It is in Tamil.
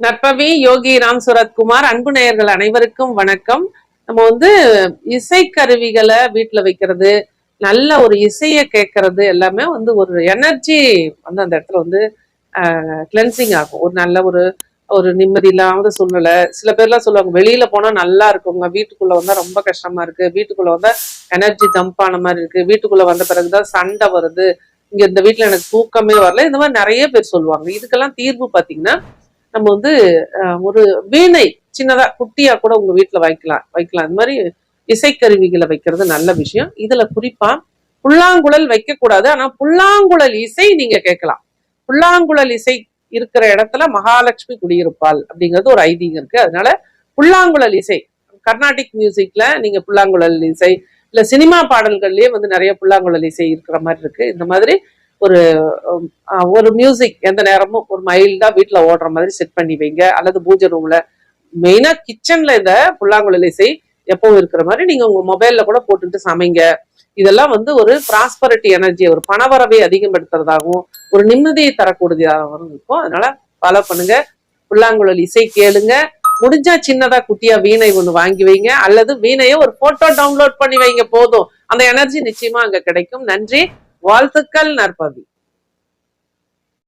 நற்பவி யோகி ராம் சுரத்குமார் அன்பு நேயர்கள் அனைவருக்கும் வணக்கம். நம்ம வந்து இசைக்கருவிகளை வீட்டில் வைக்கிறது நல்ல ஒரு இசையை கேட்கறது எல்லாமே வந்து ஒரு எனர்ஜி வந்து அந்த இடத்துல வந்து கிளென்சிங் ஆகும். ஒரு நல்ல ஒரு ஒரு நிம்மதி இல்லாத சூழ்நிலை. சில பேர்லாம் சொல்லுவாங்க வெளியில போனா நல்லா இருக்குங்க வீட்டுக்குள்ள வந்தா ரொம்ப கஷ்டமா இருக்கு வீட்டுக்குள்ள வந்தா எனர்ஜி தம்பான மாதிரி இருக்கு வீட்டுக்குள்ள வந்த பிறகுதான் சண்டை வருது. இங்க இந்த வீட்டுல எனக்கு தூக்கமே வரல இந்த மாதிரி நிறைய பேர் சொல்லுவாங்க. இதுக்கெல்லாம் தீர்வு பாத்தீங்கன்னா நம்ம வந்து ஒரு வீணை சின்னதா குட்டியா கூட உங்க வீட்டுல வைக்கலாம் வைக்கலாம். இந்த மாதிரி இசைக்கருவிகளை வைக்கிறது நல்ல விஷயம். இதுல குறிப்பா புல்லாங்குழல் வைக்க கூடாது ஆனா புல்லாங்குழல் இசை நீங்க கேட்கலாம். புல்லாங்குழல் இசை இருக்கிற இடத்துல மகாலட்சுமி குடியிருப்பாள் அப்படிங்கிறது ஒரு ஐதீகம் இருக்கு. அதனால புல்லாங்குழல் இசை கர்நாடிக் மியூசிக்ல நீங்க புல்லாங்குழல் இசை இல்ல சினிமா பாடல்கள்லயே வந்து நிறைய புல்லாங்குழல் இசை இருக்கிற மாதிரி இருக்கு. இந்த மாதிரி ஒரு ஒரு மியூசிக் எந்த நேரமும் ஒரு மைல்டா வீட்டில் ஓடுற மாதிரி செட் பண்ணி வைங்க. அல்லது பூஜை ரூம்ல மெயினா கிச்சன்ல இந்த புல்லாங்குழல் இசை எப்பவும் இருக்கிற மாதிரி நீங்க உங்க மொபைல்ல கூட போட்டுட்டு சமைங்க. இதெல்லாம் வந்து ஒரு ப்ராஸ்பரிட்டி எனர்ஜி ஒரு பணவரவை அதிகப்படுத்துறதாகவும் ஒரு நிம்மதியை தரக்கூடியதாகவும் இருக்கும். அதனால ஃபாலோ பண்ணுங்க. புல்லாங்குழல் இசை கேளுங்க. முடிஞ்சா சின்னதா குட்டியா வீணை ஒண்ணு வாங்கி வைங்க. அல்லது வீணையை ஒரு போட்டோ டவுன்லோட் பண்ணி வைங்க போதும். அந்த எனர்ஜி நிச்சயமா அங்க கிடைக்கும். நன்றி. வாழ்த்துக்கள் நற்பவி.